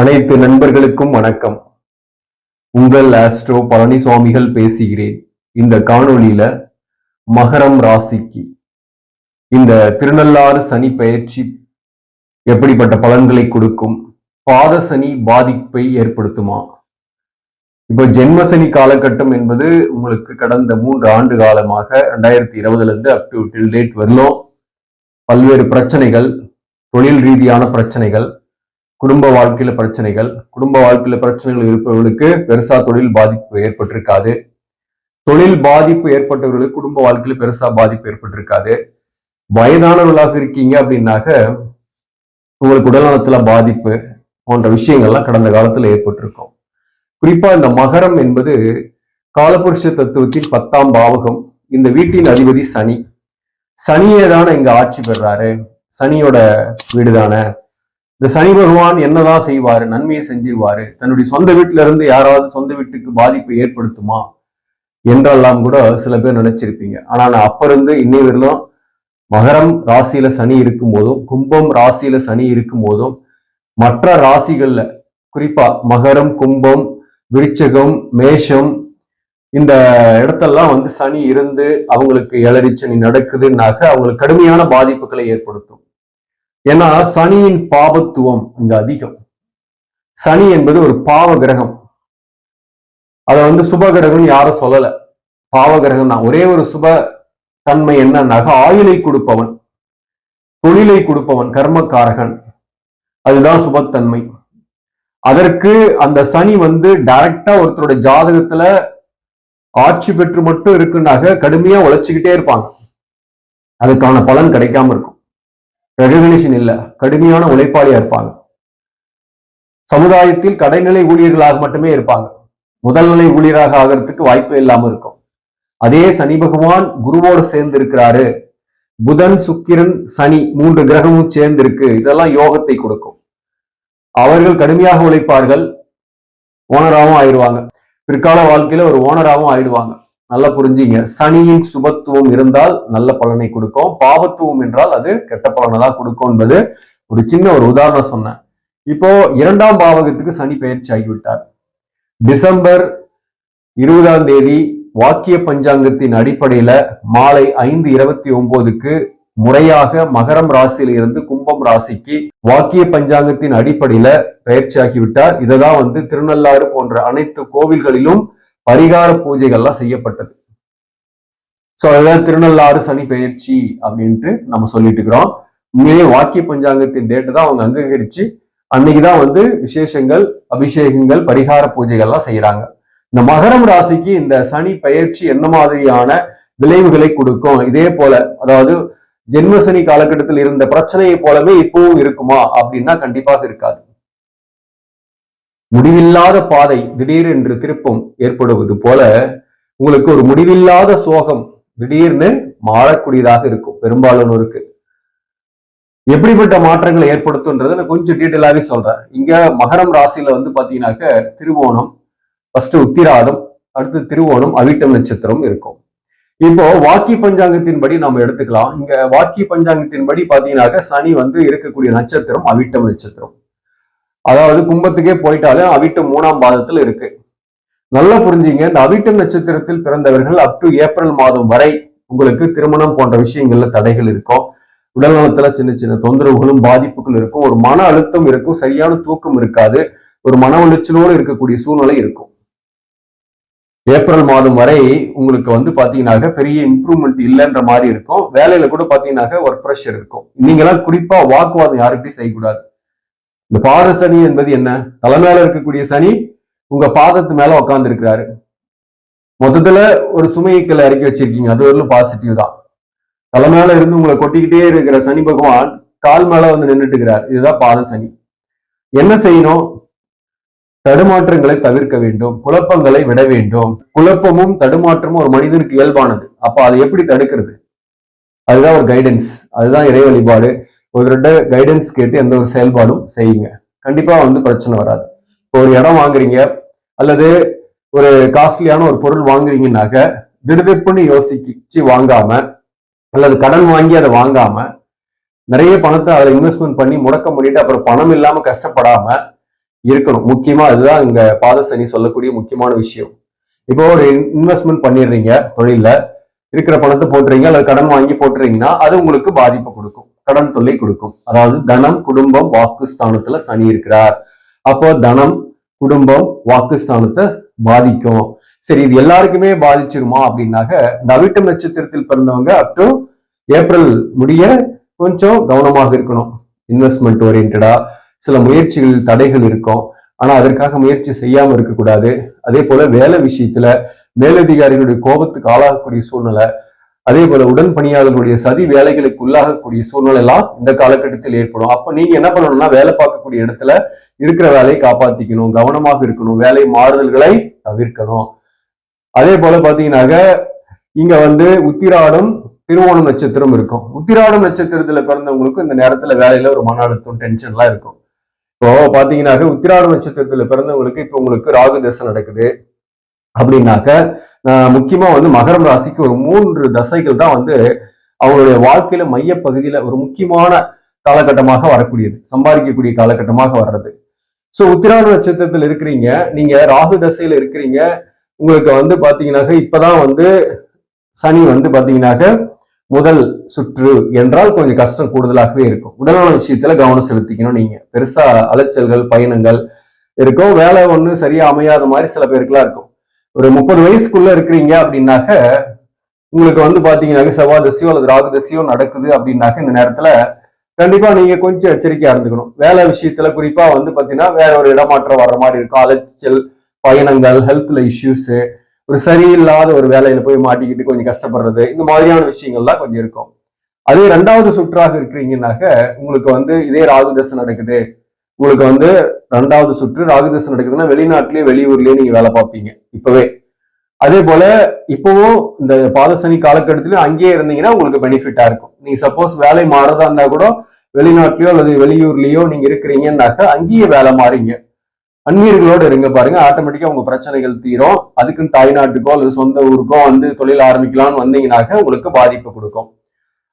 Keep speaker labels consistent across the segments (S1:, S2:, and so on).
S1: அனைத்து நண்பர்களுக்கும் வணக்கம். உங்கள் ஆஸ்ட்ரோ பழனிசுவாமிகள் பேசுகிறேன். இந்த காணொளியில மகரம் ராசிக்கு. இந்த திருநள்ளாறு சனி பயிற்சி எப்படிப்பட்ட பலன்களை கொடுக்கும்? பாத சனி பாதிப்பை ஏற்படுத்துமா? இப்போ ஜென்மசனி காலகட்டம் என்பது உங்களுக்கு கடந்த மூன்று ஆண்டு காலமாக ரெண்டாயிரத்தி இருபதுல இருந்து அப் டு டில் டேட் வரலும் பல்வேறு பிரச்சனைகள் தொழில் ரீதியான பிரச்சனைகள் குடும்ப வாழ்க்கையில பிரச்சனைகள் குடும்ப வாழ்க்கையில பிரச்சனைகள் இருப்பவர்களுக்கு பெருசா தொழில் பாதிப்பு ஏற்பட்டிருக்காது. தொழில் பாதிப்பு ஏற்பட்டவர்களுக்கு குடும்ப வாழ்க்கையில பெருசா பாதிப்பு ஏற்பட்டிருக்காது. வயதானவர்களாக இருக்கீங்க அப்படின்னாக்க உங்களுக்கு உடல்நலத்துல பாதிப்பு போன்ற விஷயங்கள்லாம் கடந்த காலத்துல ஏற்பட்டிருக்கும். குறிப்பா இந்த மகரம் என்பது காலபுருஷ தத்துவத்தின் பத்தாம் பாவகம். இந்த வீட்டின் அதிபதி சனி. சனியே தானே இங்க ஆட்சி பெறாரு. சனியோட வீடு தானே இந்த சனி பகவான் என்னதான் செய்வாரு நன்மையை செஞ்சிருவாரு தன்னுடைய சொந்த வீட்டுல இருந்து யாராவது சொந்த வீட்டுக்கு பாதிப்பு ஏற்படுத்துமா என்றெல்லாம் கூட சில பேர் நினைச்சிருப்பீங்க. ஆனா நான் அப்ப இருந்து இன்னை வரையிலும் மகரம் ராசியில சனி இருக்கும் போதும் கும்பம் ராசியில சனி இருக்கும் போதும் மற்ற ராசிகள்ல குறிப்பா மகரம் கும்பம் விருச்சகம் மேஷம் இந்த இடத்தெல்லாம் வந்து சனி இருந்து அவங்களுக்கு ஏழரை நடக்குதுன்னாக்க அவங்களுக்கு கடுமையான பாதிப்புகளை ஏற்படுத்தும். ஏன்னா சனியின் பாபத்துவம் இங்க அதிகம். சனி என்பது ஒரு பாவ கிரகம் அதை வந்து சுப கிரகம் யாரும் சொல்லல. பாவ கிரகம் தான். ஒரே ஒரு சுப தன்மை என்னன்னாக ஆயுளை கொடுப்பவன் தொழிலை கொடுப்பவன் கர்மக்காரகன். அதுதான் சுபத்தன்மை. அதற்கு அந்த சனி வந்து டைரக்டா ஒருத்தரோட ஜாதகத்துல ஆட்சி பெற்று மட்டும் இருக்குனாக கடுமையா உழைச்சுக்கிட்டே இருப்பாங்க. அதுக்கான பலன் கிடைக்காம இருக்கும். ரெகக்னிஷன் இல்ல. கடுமையான உழைப்பாளியா இருப்பாங்க. சமுதாயத்தில் கடைநிலை ஊழியர்களாக மட்டுமே இருப்பாங்க. முதல்நிலை ஊழியராக ஆகிறதுக்கு வாய்ப்பு இல்லாம இருக்கும். அதே சனி பகவான் குருவோடு சேர்ந்து இருக்கிறாரு புதன் சுக்கிரன் சனி மூன்று கிரகமும் சேர்ந்து இருக்கு இதெல்லாம் யோகத்தை கொடுக்கும். அவர்கள் கடுமையாக உழைப்பார்கள். ஓனராகவும் ஆயிடுவாங்க. பிற்கால வாழ்க்கையில ஒரு ஓனராகவும் ஆயிடுவாங்க. நல்லா புரிஞ்சுங்க. சனியின் சுபத்துவம் இருந்தால் நல்ல பலனை கொடுக்கும். பாவத்துவம் என்றால் அது கெட்ட பலனை தான் கொடுக்கும் என்பது ஒரு சின்ன ஒரு உதாரணம் சொன்னேன். இப்போ இரண்டாம் பாவகத்துக்கு சனி பயிற்சி ஆகிவிட்டார். டிசம்பர் இருபதாம் தேதி வாக்கிய பஞ்சாங்கத்தின் அடிப்படையில மாலை ஐந்து இருபத்தி ஒன்பதுக்கு முறையாக மகரம் ராசியில இருந்து கும்பம் ராசிக்கு வாக்கிய பஞ்சாங்கத்தின் அடிப்படையில பயிற்சியாகிவிட்டார் இததான் வந்து திருநள்ளாறு போன்ற அனைத்து கோவில்களிலும் பரிகார பூஜைகள்லாம் செய்யப்பட்டது. சோ அதுதான் திருநள்ளாறு சனி பயிற்சி அப்படின்ட்டு நம்ம சொல்லிட்டு இருக்கிறோம். உண்மையிலே வாக்கிய பஞ்சாங்கத்தின் டேட்டு தான் அவங்க அங்கீகரிச்சு அன்னைக்குதான் வந்து விசேஷங்கள் அபிஷேகங்கள் பரிகார பூஜைகள்லாம் செய்யறாங்க. இந்த மகரம் ராசிக்கு இந்த சனி பயிற்சி என்ன மாதிரியான விளைவுகளை கொடுக்கும்? இதே போல அதாவது ஜென்மசனி காலகட்டத்தில் இருந்த பிரச்சனையை போலவே இப்பவும் இருக்குமா? அப்படின்னா கண்டிப்பாக இருக்காது. முடிவில்லாத பாதை திடீரென்று திருப்பம் ஏற்படுவது போல உங்களுக்கு ஒரு முடிவில்லாத சோகம் திடீர்னு மாறக்கூடியதாக இருக்கும் பெரும்பாலானோருக்கு. எப்படிப்பட்ட மாற்றங்களை ஏற்படுத்தும்ன்றதை நான் கொஞ்சம் டீட்டெயிலாவே சொல்றேன். இங்க மகரம் ராசியில வந்து பாத்தீங்கன்னாக்க திருவோணம் ஃபர்ஸ்ட் உத்திராடம் அடுத்து திருவோணம் அவிட்டம் நட்சத்திரம் இருக்கும். இப்போ வாக்கி பஞ்சாங்கத்தின்படி நம்ம எடுத்துக்கலாம். இங்க வாக்கி பஞ்சாங்கத்தின்படி பாத்தீங்கன்னாக்க சனி வந்து இருக்கக்கூடிய நட்சத்திரம் அவிட்டம் நட்சத்திரம். அதாவது கும்பத்துக்கே போயிட்டாலே அவிட்டம் மூணாம் பாதத்துல இருக்கு. நல்லா புரிஞ்சுங்க இந்த அவிட்டம் நட்சத்திரத்தில் பிறந்தவர்கள் அப் டு ஏப்ரல் மாதம் வரை உங்களுக்கு திருமணம் போன்ற விஷயங்கள்ல தடைகள் இருக்கும். உடல் நலத்துல சின்ன சின்ன தொந்தரவுகளும் பாதிப்புகள் இருக்கும். ஒரு மன அழுத்தம் இருக்கும் சரியான தூக்கம் இருக்காது. ஒரு மன உளைச்சலோடு இருக்கக்கூடிய சூழ்நிலை இருக்கும். ஏப்ரல் மாதம் வரை உங்களுக்கு வந்து பாத்தீங்கன்னாக்க பெரிய இம்ப்ரூவ்மெண்ட் இல்லைன்ற மாதிரி இருக்கும். வேலையில கூட பாத்தீங்கன்னாக்க ஒர்க் ப்ரெஷர் இருக்கும். நீங்களாம் குறிப்பா வாக்குவாதம் யாருக்கிட்டையும் செய்யக்கூடாது. இந்த பாத சனி என்பது என்ன? தலை மேல இருக்கக்கூடிய சனி உங்க பாதத்து மேல உட்கார்ந்து இருக்கிறாரு மொத்தத்துல ஒரு சுமைகளை இறக்கி வச்சிருக்கீங்க. அது ஒரு பாசிட்டிவ் தான். தலை மேல இருந்து உங்களை கொட்டிக்கிட்டே இருக்கிற சனி பகவான் கால் மேல வந்து நின்றுட்டு இருக்கிறார் இதுதான் பாத சனி. என்ன செய்யணும்? தடுமாற்றங்களை தவிர்க்க வேண்டும். குழப்பங்களை விட வேண்டும். குழப்பமும் தடுமாற்றமும் ஒரு மனிதனுக்கு இயல்பானது. அப்ப அதை எப்படி தடுக்கிறது? அதுதான் ஒரு கைடன்ஸ் அதுதான் இறை வழிபாடு ஒருவர்கிட்ட கைடன்ஸ் கேட்டு எந்த ஒரு செயல்பாடும் செய்யுங்க. கண்டிப்பா வந்து பிரச்சனை வராது. இப்போ ஒரு இடம் வாங்குறீங்க அல்லது ஒரு காஸ்ட்லியான ஒரு பொருள் வாங்குறீங்கன்னாக்க திடுதிப்புன்னு யோசிச்சு வாங்காம அல்லது கடன் வாங்கி அதை வாங்காம நிறைய பணத்தை அதில் இன்வெஸ்ட்மெண்ட் பண்ணி முடக்க முடியிட்டு அப்புறம் பணம் இல்லாம கஷ்டப்படாம இருக்கணும். முக்கியமா அதுதான் இங்க பாதசனி சொல்லக்கூடிய முக்கியமான விஷயம். இப்போ ஒரு இன்வெஸ்ட்மெண்ட் பண்ணிடுறீங்க தொழில இருக்கிற பணத்தை போட்டுறீங்க அல்லது கடன் வாங்கி போட்டுறீங்கன்னா அது உங்களுக்கு பாதிப்பு கொடுக்கும். கடன் தொல்லை கொடுக்கும். அதாவது தனம் குடும்பம் வாக்கு ஸ்தானத்துல சனி இருக்கிறார். அப்போ தனம் குடும்பம் வாக்கு ஸ்தானத்தை பாதிக்கும். சரி இது எல்லாருக்குமே பாதிச்சிருமா அப்படின்னாக்க இந்த அவிட்டம் நட்சத்திரத்தில் பிறந்தவங்க அப் டு ஏப்ரல் முடிய கொஞ்சம் கவனமாக இருக்கணும். இன்வெஸ்ட்மெண்ட் ஓரியன்டா சில முயற்சிகள் தடைகள் இருக்கும். ஆனா அதற்காக முயற்சி செய்யாம இருக்கக்கூடாது. அதே போல வேலை விஷயத்துல மேலதிகாரிகளுடைய கோபத்துக்கு ஆளாகக்கூடிய சூழ்நிலை அதே போல உடன் பணியாளர்களுடைய சதி வேலைகளுக்கு உள்ளாகக்கூடிய சூழ்நிலை எல்லாம் இந்த காலகட்டத்தில் ஏற்படும். அப்ப நீங்க என்ன பண்ணணும்னா வேலை பார்க்கக்கூடிய இடத்துல இருக்கிற வேலையை காப்பாத்திக்கணும் கவனமாக இருக்கணும் வேலை மாறுதல்களை தவிர்க்கணும். அதே போல பாத்தீங்கன்னாக்க இங்க வந்து உத்திராடம் திருவோணம் நட்சத்திரம் இருக்கும். உத்திராடம் நட்சத்திரத்துல பிறந்தவங்களுக்கும் இந்த நேரத்துல வேலையில ஒரு மன அழுத்தம் டென்ஷன்லாம் இருக்கும். இப்போ பாத்தீங்கன்னாக்க உத்திராடம் நட்சத்திரத்துல பிறந்தவங்களுக்கு இப்போ உங்களுக்கு ராகு தசை நடக்குது. அப்படின்னாக்க முக்கியமாக முக்கியமா வந்து மகரம் ராசிக்கு ஒரு மூன்று தசைகள் தான் வந்து அவங்களுடைய வாழ்க்கையில மையப்பகுதியில ஒரு முக்கியமான காலகட்டமாக வரக்கூடியது. சம்பாதிக்கக்கூடிய காலகட்டமாக வர்றது. சோ உத்திராட நட்சத்திரத்தில் இருக்கிறீங்க. நீங்க ராகு தசையில இருக்கிறீங்க. உங்களுக்கு வந்து பாத்தீங்கன்னாக்க இப்பதான் வந்து சனி வந்து பாத்தீங்கன்னாக்க முதல் சுற்று என்றால் கொஞ்சம் கஷ்டம் கூடுதலாகவே இருக்கும். உடல்நல விஷயத்துல கவனம் செலுத்திக்கணும் நீங்க. பெருசா அலைச்சல்கள் பயணங்கள் இருக்கும். வேலை ஒண்ணு சரியா அமையாத மாதிரி சில பேருக்குலாம் இருக்கும். ஒரு முப்பது வயசுக்குள்ள இருக்கிறீங்க அப்படின்னாக்க உங்களுக்கு வந்து பாத்தீங்கன்னாக்க செவ்வாய் தசியோ அல்லது ராகு தசியோ நடக்குது அப்படின்னாக்க இந்த நேரத்துல கண்டிப்பா நீங்க கொஞ்சம் எச்சரிக்கையா இருந்துக்கணும். வேலை விஷயத்துல குறிப்பா வந்து பாத்தீங்கன்னா வேற ஒரு இடமாற்றம் வர்ற மாதிரி இருக்கும். அலைச்சல் பயணங்கள் ஹெல்த்ல இஷ்யூஸ் ஒரு சரியில்லாத ஒரு வேலையில போய் மாட்டிக்கிட்டு கொஞ்சம் கஷ்டப்படுறது இந்த மாதிரியான விஷயங்கள்லாம் கொஞ்சம் இருக்கும். அதே ரெண்டாவது சுற்றாக இருக்கிறீங்கன்னாக்க உங்களுக்கு வந்து இதே ராகு தசை நடக்குது. உங்களுக்கு வந்து ரெண்டாவது சுற்று ராகுதசம் நடக்குதுன்னா வெளிநாட்டிலேயே வெளியூர்லயே நீங்க வேலை பார்ப்பீங்க. இப்பவே. அதே போல இப்பவும் இந்த பாதசனி காலக்கட்டத்திலயும் அங்கேயே இருந்தீங்கன்னா உங்களுக்கு பெனிஃபிட்டா இருக்கும். நீங்க சப்போஸ் வேலை மாறதா இருந்தா கூட வெளிநாட்டிலயோ அல்லது வெளியூர்லயோ நீங்க இருக்கிறீங்கன்னாக்க அங்கேயே வேலை மாறீங்க. அந்நியர்களோடு இருங்க பாருங்க. ஆட்டோமேட்டிக்கா உங்க பிரச்சனைகள் தீரும். அதுக்குன்னு தாய்நாட்டுக்கோ அல்லது சொந்த ஊருக்கோ வந்து தொழில் ஆரம்பிக்கலாம்னு வந்தீங்கன்னாக்க உங்களுக்கு பாதிப்பு கொடுக்கும்.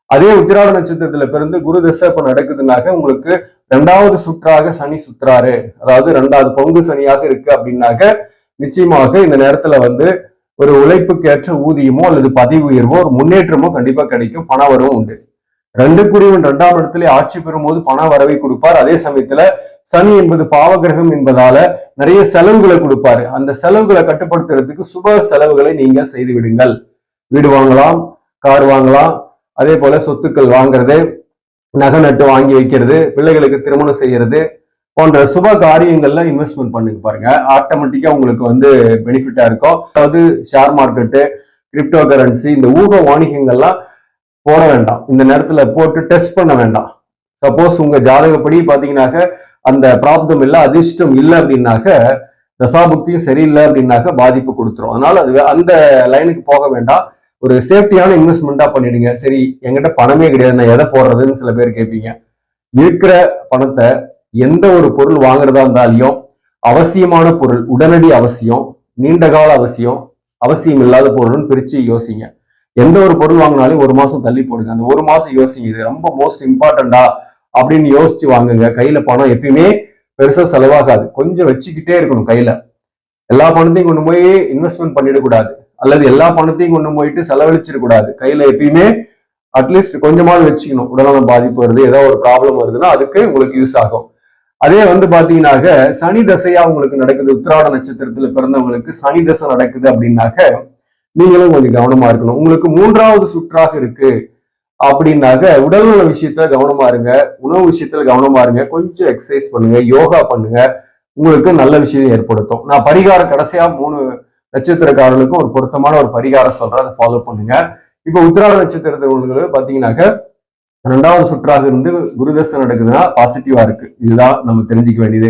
S1: அதே உத்திராட நட்சத்திரத்துல பிறந்து குரு தசை இப்ப நடக்குதுனாக்க உங்களுக்கு ரெண்டாவது சுற்றாக சனி சுற்றாரு. அதாவது ரெண்டாவது பங்கு சனியாக இருக்கு அப்படின்னாக்க நிச்சயமாக இந்த நேரத்துல வந்து ஒரு உழைப்புக்கேற்ற ஊதியமோ அல்லது பதவி உயர்வோ ஒரு முன்னேற்றமோ கண்டிப்பா கிடைக்கும். பண வரவும் உண்டு. ரெண்டு குறிவன் இரண்டாம் இடத்துல ஆட்சி பெறும்போது பண வரவை கொடுப்பார். அதே சமயத்துல சனி என்பது பாவகிரகம் என்பதால நிறைய செலவுகளை கொடுப்பாரு. அந்த செலவுகளை கட்டுப்படுத்துறதுக்கு சுப செலவுகளை நீங்கள் செய்து விடுங்கள். வீடு வாங்கலாம் கார் வாங்கலாம் அதே போல சொத்துக்கள் வாங்குறது நகை நட்டு வாங்கி வைக்கிறது பிள்ளைகளுக்கு திருமணம் செய்யறது போன்ற சுப காரியங்கள்ல இன்வெஸ்ட்மெண்ட் பண்ணுங்க பாருங்க. ஆட்டோமேட்டிக்கா உங்களுக்கு வந்து பெனிஃபிட்டா இருக்கும். அதாவது ஷேர் மார்க்கெட்டு கிரிப்டோ கரன்சி இந்த ஊக வாணிகங்கள்லாம் போட வேண்டாம். இந்த நேரத்துல போட்டு டெஸ்ட் பண்ண வேண்டாம். சப்போஸ் உங்க ஜாதகப்படி பாத்தீங்கன்னாக்க அந்த பிராப்தம் இல்லை அதிர்ஷ்டம் இல்லை அப்படின்னாக்க தசாபுக்தியும் சரியில்லை அப்படின்னாக்க பாதிப்பு கொடுத்துரும். அதனால அது அந்த லைனுக்கு போக வேண்டாம். ஒரு சேஃப்டியான இன்வெஸ்ட்மெண்ட்டா பண்ணிடுங்க. சரி என்கிட்ட பணமே கிடையாது. நான் எதை போடுறதுன்னு சில பேர் கேட்பீங்க. இருக்கிற பணத்தை எந்த ஒரு பொருள் வாங்குறதா இருந்தாலையும் அவசியமான பொருள் உடனடி அவசியம் நீண்ட கால அவசியம் அவசியம் இல்லாத பொருள்னு பிரிச்சு யோசிங்க. எந்த ஒரு பொருள் வாங்கினாலும் ஒரு மாசம் தள்ளி போடுங்க. அந்த ஒரு மாசம் யோசிங்க. இது ரொம்ப மோஸ்ட் இம்பார்ட்டண்டா அப்படின்னு யோசிச்சு வாங்குங்க. கையில பணம் எப்பயுமே பெருசா செலவாகாது. கொஞ்சம் வச்சுக்கிட்டே இருக்கணும் கையில. எல்லா பணத்தையும் கொண்டு போய் இன்வெஸ்ட்மெண்ட் பண்ணிடக்கூடாது. அல்லது எல்லா பணத்தையும் கொண்டு போயிட்டு செலவழிச்சிடக்கூடாது கையில எப்பயுமே அட்லீஸ்ட் கொஞ்சமாவது வச்சுக்கணும். உடல்நலம் பாதிப்பு வருது ஏதோ ஒரு ப்ராப்ளம் வருதுன்னா அதுக்கு உங்களுக்கு யூஸ் ஆகும். அதே வந்து பாத்தீங்கன்னாக்க சனி தசையா உங்களுக்கு நடக்குது. உத்திராட நட்சத்திரத்துல பிறந்தவங்களுக்கு சனி தசை நடக்குது அப்படின்னாக்க நீங்களும் கொஞ்சம் கவனமா இருக்கணும். உங்களுக்கு மூன்றாவது சுற்றாக இருக்கு அப்படின்னாக்க உடல்நல விஷயத்துல கவனமா இருங்க. உணவு விஷயத்துல கவனமா இருங்க. கொஞ்சம் எக்ஸசைஸ் பண்ணுங்க யோகா பண்ணுங்க. உங்களுக்கு நல்ல விஷயம் ஏற்படுத்தும். நான் பரிகாரம் கடைசியா மூணு நட்சத்திரக்காரர்களுக்கும் ஒரு பொருத்தமான ஒரு பரிகாரம் சொல்றேன். அதை ஃபாலோ பண்ணுங்க. இப்போ உத்திராட நட்சத்திரத்தில் பாத்தீங்கன்னாக்க ரெண்டாவது சுற்றாக இருந்து குருதசை நடக்குதுன்னா பாசிட்டிவா இருக்கு. இதுதான் நம்ம தெரிஞ்சுக்க வேண்டியது.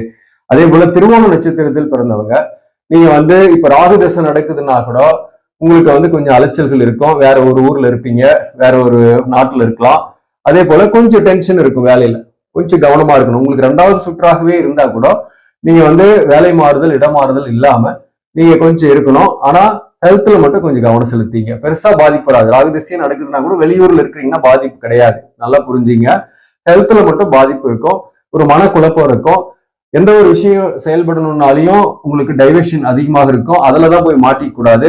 S1: அதே போல திருவோண நட்சத்திரத்தில் பிறந்தவங்க நீங்க வந்து இப்ப ராகு தசை நடக்குதுன்னா கூட உங்களுக்கு வந்து கொஞ்சம் அலைச்சல்கள் இருக்கும். வேற ஒரு ஊர்ல இருப்பீங்க வேற ஒரு நாட்டுல இருக்கலாம். அதே போல கொஞ்சம் டென்ஷன் இருக்கும் வேலையில. கொஞ்சம் கவனமா இருக்கணும். உங்களுக்கு ரெண்டாவது சுற்றாகவே இருந்தா கூட நீங்க வந்து வேலை மாறுதல் இடமாறுதல் இல்லாம நீங்க கொஞ்சம் இருக்கணும். ஆனா ஹெல்த்ல மட்டும் கொஞ்சம் கவனம் செலுத்திங்க. பெருசா பாதிப்பு வராது. ராகு திசையை நடக்குதுன்னா கூட வெளியூர்ல இருக்கிறீங்கன்னா பாதிப்பு கிடையாது. நல்லா புரிஞ்சுங்க. ஹெல்த்ல மட்டும் பாதிப்பு இருக்கும். ஒரு மனக்குழப்பம் இருக்கும். எந்த ஒரு விஷயம் செயல்படணும்னாலையும் உங்களுக்கு டைவர்ஷன் அதிகமாக இருக்கும். அதில் தான் போய் மாட்டிக்க கூடாது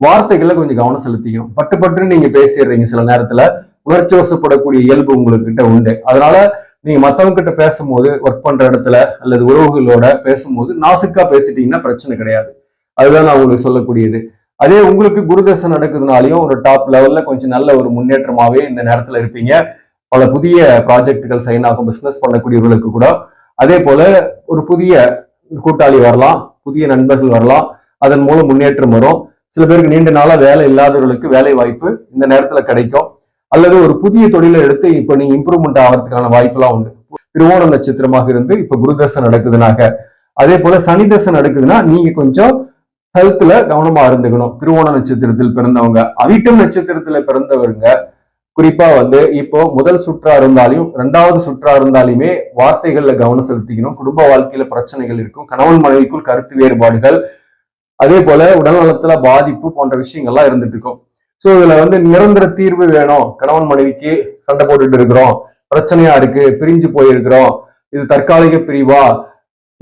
S1: வார்த்தைகளை கொஞ்சம் கவனம் செலுத்திக்கணும். பட்டு பட்டுன்னு நீங்க பேசிடுறீங்க சில நேரத்துல. உணர்ச்சி வசப்படக்கூடிய இயல்பு உங்ககிட்ட உண்டு. அதனால நீங்க மத்தவங்க கிட்ட பேசும்போது ஒர்க் பண்ற இடத்துல அல்லது உறவுகளோட பேசும்போது நாசுக்கா பேசிட்டீங்கன்னா பிரச்சனை கிடையாது. அதுதான் நான் உங்களுக்கு சொல்லக்கூடியது. அதே உங்களுக்கு குருதசை நடக்குதுனாலையும் ஒரு டாப் லெவல்ல கொஞ்சம் நல்ல ஒரு முன்னேற்றமாவே இந்த நேரத்துல இருப்பீங்க. பல புதிய ப்ராஜெக்டுகள் சைன் ஆகும் பிசினஸ் பண்ணக்கூடியவர்களுக்கு கூட. அதே போல ஒரு புதிய கூட்டாளி வரலாம் புதிய நண்பர்கள் வரலாம். அதன் மூலம் முன்னேற்றம் வரும். சில பேருக்கு நீண்ட நாளா வேலை இல்லாதவர்களுக்கு வேலை வாய்ப்பு இந்த நேரத்துல கிடைக்கும். அல்லது ஒரு புதிய தொழிலை எடுத்து இப்ப நீங்க இம்ப்ரூவ்மெண்ட் ஆகிறதுக்கான வாய்ப்புலாம் உண்டு. திருவோண நட்சத்திரமாக இருந்து இப்ப குருதசை நடக்குதுனாக்க அதே போல சனிதசை நடக்குதுன்னா நீங்க கொஞ்சம் ஹெல்த்ல கவனமா இருந்துக்கணும். திருவோண நட்சத்திரத்தில் பிறந்தவங்க அவிட்டம் நட்சத்திரத்துல பிறந்தவங்க குறிப்பா வந்து இப்போ முதல் சுற்றா இருந்தாலும் ரெண்டாவது சுற்றா இருந்தாலுமே வார்த்தைகள்ல கவனம் செலுத்திக்கணும். குடும்ப வாழ்க்கையில பிரச்சனைகள் இருக்கும். கணவன் மனைவிக்குள் கருத்து வேறுபாடுகள் அதே போல உடல்நலத்துல பாதிப்பு போன்ற விஷயங்கள்லாம் இருந்துட்டு இருக்கும். சோ இதுல வந்து நிரந்தர தீர்வு வேணும். கணவன் மனைவிக்கு சண்டை போட்டுட்டு இருக்கிறோம். பிரச்சனையா இருக்கு பிரிஞ்சு போயிருக்கிறோம். இது தற்காலிக பிரிவா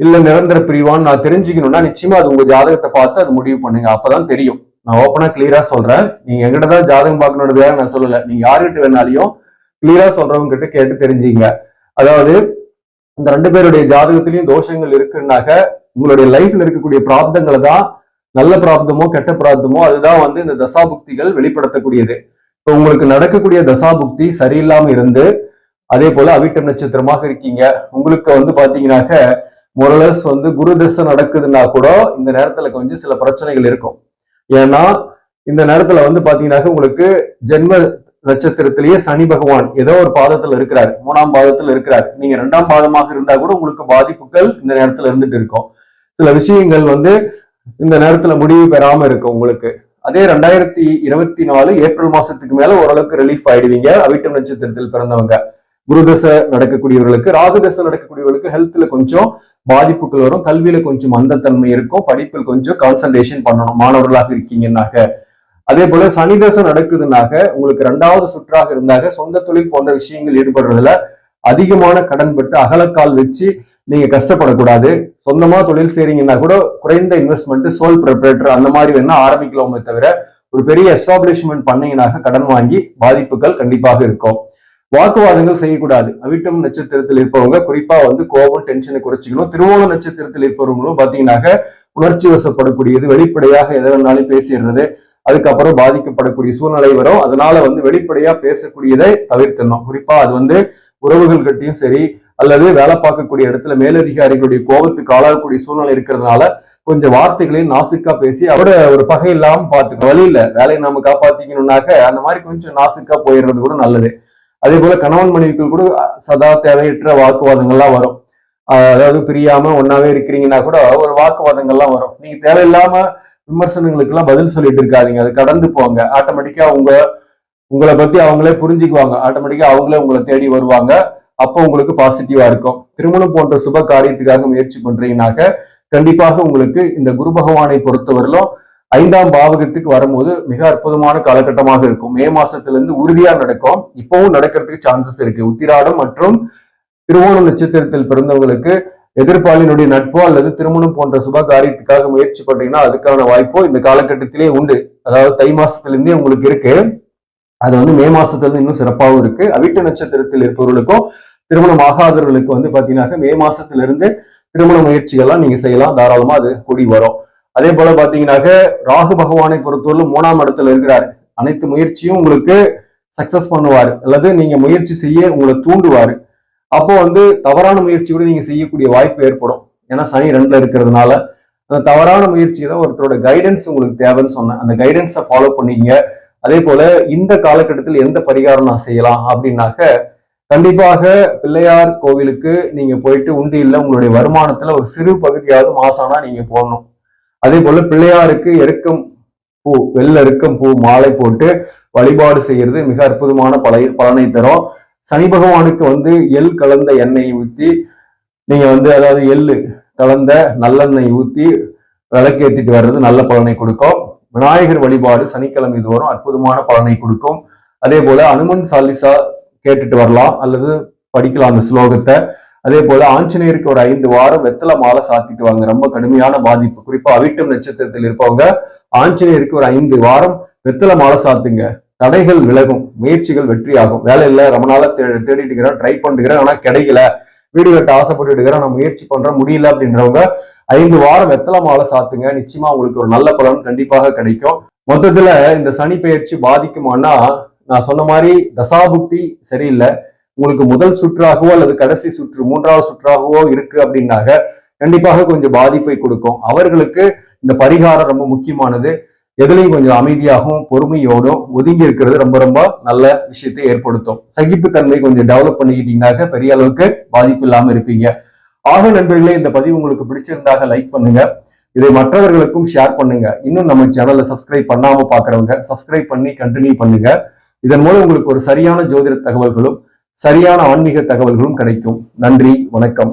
S1: இல்ல நிரந்தர பிரிவான்னு நான் தெரிஞ்சுக்கணும்னா நிச்சயமா அது உங்க ஜாதகத்தை பார்த்து அது முடிவு பண்ணுங்க. அப்பதான் தெரியும். நான் ஓப்பனா கிளியரா சொல்றேன். நீங்க எங்கிட்ட தான் ஜாதகம் பார்க்கணுன்றதுக்காக நான் சொல்லல. நீங்க யாருகிட்ட வேணாலையும் கிளியரா சொல்றவங்க கிட்ட கேட்டு தெரிஞ்சுங்க. அதாவது இந்த ரெண்டு பேருடைய ஜாதகத்திலையும் தோஷங்கள் இருக்குன்னாக்க உங்களுடைய லைஃப்ல இருக்கக்கூடிய பிராப்தங்களை தான் நல்ல பிராப்தமோ கெட்ட பிராப்தமோ அதுதான் வந்து இந்த தசாபுக்திகள் வெளிப்படுத்தக்கூடியது. இப்போ உங்களுக்கு நடக்கக்கூடிய தசாபுக்தி சரியில்லாம இருந்து அதே போல அவிட்டம் நட்சத்திரமாக இருக்கீங்க. உங்களுக்கு வந்து பாத்தீங்கன்னாக்க முரலஸ் வந்து குரு தசை நடக்குதுன்னா கூட இந்த நேரத்துல கொஞ்சம் சில பிரச்சனைகள் இருக்கும். ஏன்னா இந்த நேரத்துல வந்து பாத்தீங்கன்னாக்க உங்களுக்கு ஜென்ம நட்சத்திரத்திலேயே சனி பகவான் ஏதோ ஒரு பாதத்துல இருக்கிறார் மூணாம் பாதத்துல இருக்கிறார். நீங்க ரெண்டாம் பாதமாக இருந்தா கூட உங்களுக்கு பாதிப்புகள் இந்த நேரத்துல இருந்துட்டு இருக்கும். சில விஷயங்கள் வந்து இந்த நேரத்துல முடிவு பெறாம இருக்கும் உங்களுக்கு. அதே ரெண்டாயிரத்தி இருபத்தி நாலு ஏப்ரல் மாசத்துக்கு மேல ஓரளவுக்கு ரிலீஃப் ஆயிடுவீங்க. அவிட்டம் நட்சத்திரத்தில் பிறந்தவங்க. குருதசை நடக்கக்கூடியவர்களுக்கு ராகுதசை நடக்கக்கூடியவர்களுக்கு ஹெல்த்ல கொஞ்சம் பாதிப்புகள் வரும். கல்வியில கொஞ்சம் மந்தத்தன்மை இருக்கும். படிப்பில் கொஞ்சம் கான்சன்ட்ரேஷன் பண்ணணும். மாணவர்களாக இருக்கீங்கன்னாக்க. அதே போல சனி தசை நடக்குதுனாக்க உங்களுக்கு ரெண்டாவது சுற்றாக இருந்தாக சொந்த தொழில் போன்ற விஷயங்கள் ஈடுபடுறதுல அதிகமான கடன் பட்டு அகலக்கால் வச்சு நீங்க கஷ்டப்படக்கூடாது. சொந்தமா தொழில் செய்றீங்கன்னா கூட குறைந்த இன்வெஸ்ட்மெண்ட் சோல் ப்ரிப்பரேட்டர் அந்த மாதிரி வேணா ஆரம்பிக்கலாமே தவிர ஒரு பெரிய எஸ்டாப்ளிஷ்மெண்ட் பண்ணீங்கன்னாக கடன் வாங்கி பாதிப்புகள் கண்டிப்பாக இருக்கும். வாக்குவாதங்கள் செய்யக்கூடாது. அவிட்டம் நட்சத்திரத்தில் இருப்பவங்க குறிப்பா வந்து கோபம் டென்ஷனை குறைச்சிக்கணும். திருவோண நட்சத்திரத்தில் இருப்பவங்களும் பாத்தீங்கன்னாக்க உணர்ச்சி வசப்படக்கூடியது. வெளிப்படையாக எதை வேணாலும் பேசிடுறது. அதுக்கப்புறம் பாதிக்கப்படக்கூடிய சூழ்நிலை வரும். அதனால வந்து வெளிப்படையா பேசக்கூடியதை தவிர்த்தணும் குறிப்பா அது வந்து உறவுகள் கிட்டையும் சரி அல்லது வேலை பார்க்கக்கூடிய இடத்துல மேலதிகாரிகளுடைய கோபத்துக்கு ஆளாகக்கூடிய சூழ்நிலை இருக்கிறதுனால கொஞ்சம் வார்த்தைகளையும் நாசுக்கா பேசி அவரோட ஒரு பகை இல்லாம பாத்துக்கணும் வழி வேலையை நாம காப்பாத்திக்கணும்னாக்க அந்த மாதிரி கொஞ்சம் நாசுக்கா போயிடுறது கூட நல்லது. அதே போல கணவன் மனைவிக்குள் கூட சதா தேவையற்ற வாக்குவாதங்கள்லாம் வரும். அதாவது பிரியாம ஒன்னாவே இருக்கிறீங்கன்னா கூட ஒரு வாக்குவாதங்கள்லாம் வரும். நீங்க தேவையில்லாம விமர்சனங்களுக்கு எல்லாம் பதில் சொல்லிட்டு இருக்காதீங்க. அது கடந்து போங்க. ஆட்டோமேட்டிக்கா உங்க உங்களை பத்தி அவங்களே புரிஞ்சுக்குவாங்க. ஆட்டோமேட்டிக்கா அவங்களே உங்களை தேடி வருவாங்க. அப்போ உங்களுக்கு பாசிட்டிவா இருக்கும். திருமணம் போன்ற சுப காரியத்துக்காக முயற்சி பண்றீங்கன்னாக்க கண்டிப்பாக உங்களுக்கு இந்த குரு பகவானை பொறுத்தவரையிலும் ஐந்தாம் பாவகத்துக்கு வரும்போது மிக அற்புதமான காலகட்டமாக இருக்கும். மே மாசத்துல இருந்து உறுதியா நடக்கும். இப்பவும் நடக்கிறதுக்கு சான்சஸ் இருக்கு. உத்திராடம் மற்றும் திருவோணம் நட்சத்திரத்தில் பிறந்தவங்களுக்கு எதிர்ப்பாளினுடைய நட்போ அல்லது திருமணம் போன்ற சுப காரியத்துக்காக முயற்சி பண்றீங்கன்னா அதுக்கான வாய்ப்போ இந்த காலகட்டத்திலே உண்டு. அதாவது தை மாசத்துல இருந்தே உங்களுக்கு இருக்கு. அது வந்து மே மாசத்துல இருந்து இன்னும் சிறப்பாகவும் இருக்கு. அவிட்ட நட்சத்திரத்தில் இருப்பவர்களுக்கும் திருமணம் ஆகாதவர்களுக்கு வந்து பாத்தீங்கன்னா மே மாசத்துல இருந்து திருமண முயற்சிகள்லாம் நீங்க செய்யலாம். தாராளமா அது கூடி வரும். அதே போல பாத்தீங்கன்னாக்க ராகு பகவானை பொறுத்தவரையில் மூணாம் இடத்துல இருக்கிறாரு. அனைத்து முயற்சியும் உங்களுக்கு சக்சஸ் பண்ணுவார். அல்லது நீங்க முயற்சி செய்ய உங்களை தூண்டுவாரு. அப்போ வந்து தவறான முயற்சி கூட நீங்க செய்யக்கூடிய வாய்ப்பு ஏற்படும். ஏன்னா சனி ரெண்டுல இருக்கிறதுனால அந்த தவறான முயற்சி தான் ஒருத்தரோட கைடன்ஸ் உங்களுக்கு தேவைன்னு சொன்னேன். அந்த கைடன்ஸை ஃபாலோ பண்ணீங்க. அதே போல இந்த காலகட்டத்தில் எந்த பரிகாரம் நான் செய்யலாம் அப்படின்னாக்க கண்டிப்பாக பிள்ளையார் கோவிலுக்கு நீங்க போயிட்டு உண்டியில் உங்களுடைய வருமானத்துல ஒரு சிறு பகுதியாவது மாசானா நீங்க போடணும். அதே போல பிள்ளையாருக்கு எருக்கம் பூ வெள்ள எருக்கம் பூ மாலை போட்டு வழிபாடு செய்யறது மிக அற்புதமான பல பலனை தரும். சனி பகவானுக்கு வந்து எள் கலந்த எண்ணெயை ஊற்றி நீங்க வந்து அதாவது எள்ளு கலந்த நல்லெண்ணெய் ஊற்றி விளக்கேற்றிட்டு வர்றது நல்ல பலனை கொடுக்கும். விநாயகர் வழிபாடு சனிக்கிழமை தோறும் அற்புதமான பலனை கொடுக்கும். அதே போல அனுமன் சாலிசா கேட்டுட்டு வரலாம் அல்லது படிக்கலாம் அந்த ஸ்லோகத்தை. அதே போல ஆஞ்சநேயருக்கு ஒரு ஐந்து வாரம் வெத்தலை மாலை சாத்திட்டு வாங்க ரொம்ப கடுமையான பாதிப்பு. குறிப்பா அவிட்டம் நட்சத்திரத்தில் இருப்பவங்க ஆஞ்சநேயருக்கு ஒரு ஐந்து வாரம் வெத்தலை மாலை சாத்துங்க. தடைகள் விலகும். முயற்சிகள் வெற்றியாகும். வேலை இல்ல. ரொம்ப நாளா தே- தேடிட்டு இருக்கிறேன். ட்ரை பண்ணிக்கிறேன் ஆனா கிடைக்கல. வீடு கட்ட ஆசைப்பட்டு இருக்கிறேன். நான் முயற்சி பண்றேன். முடியல அப்படின்றவங்க ஐந்து வாரம் வெத்தலை மாலை சாத்துங்க. நிச்சயமா உங்களுக்கு ஒரு நல்ல பலன் கண்டிப்பாக கிடைக்கும். மொத்தத்துல இந்த சனி பெயர்ச்சி பாதிக்குமானா நான் சொன்ன மாதிரி தசாபுக்தி சரியில்லை. உங்களுக்கு முதல் சுற்றாகவோ அல்லது கடைசி சுற்று மூன்றாவது சுற்றாகவோ இருக்கு அப்படின்னாக கண்டிப்பாக கொஞ்சம் பாதிப்பை கொடுக்கும். அவர்களுக்கு இந்த பரிகாரம் ரொம்ப முக்கியமானது. எதுலையும் கொஞ்சம் அமைதியாகவும் பொறுமையோடும் ஒதுங்கி இருக்கிறது ரொம்ப ரொம்ப நல்ல விஷயத்தை ஏற்படுத்தும். சகிப்புத்தன்மை கொஞ்சம் டெவலப் பண்ணிக்கிட்டீங்கன்னாக்க பெரிய அளவுக்கு பாதிப்பு இல்லாம இருப்பீங்க. ஆக நண்பர்களே இந்த பதிவு உங்களுக்கு பிடிச்சிருந்தாக லைக் பண்ணுங்க. இதை மற்றவர்களுக்கும் ஷேர் பண்ணுங்க. இன்னும் நம்ம சேனலை சப்ஸ்கிரைப் பண்ணாம பாக்குறவங்க சப்ஸ்கிரைப் பண்ணி கண்டினியூ பண்ணுங்க. இதன் மூலம் உங்களுக்கு ஒரு சரியான ஜோதிட தகவல்களும் சரியான ஆன்மீக தகவல்களும் கிடைக்கும். நன்றி வணக்கம்.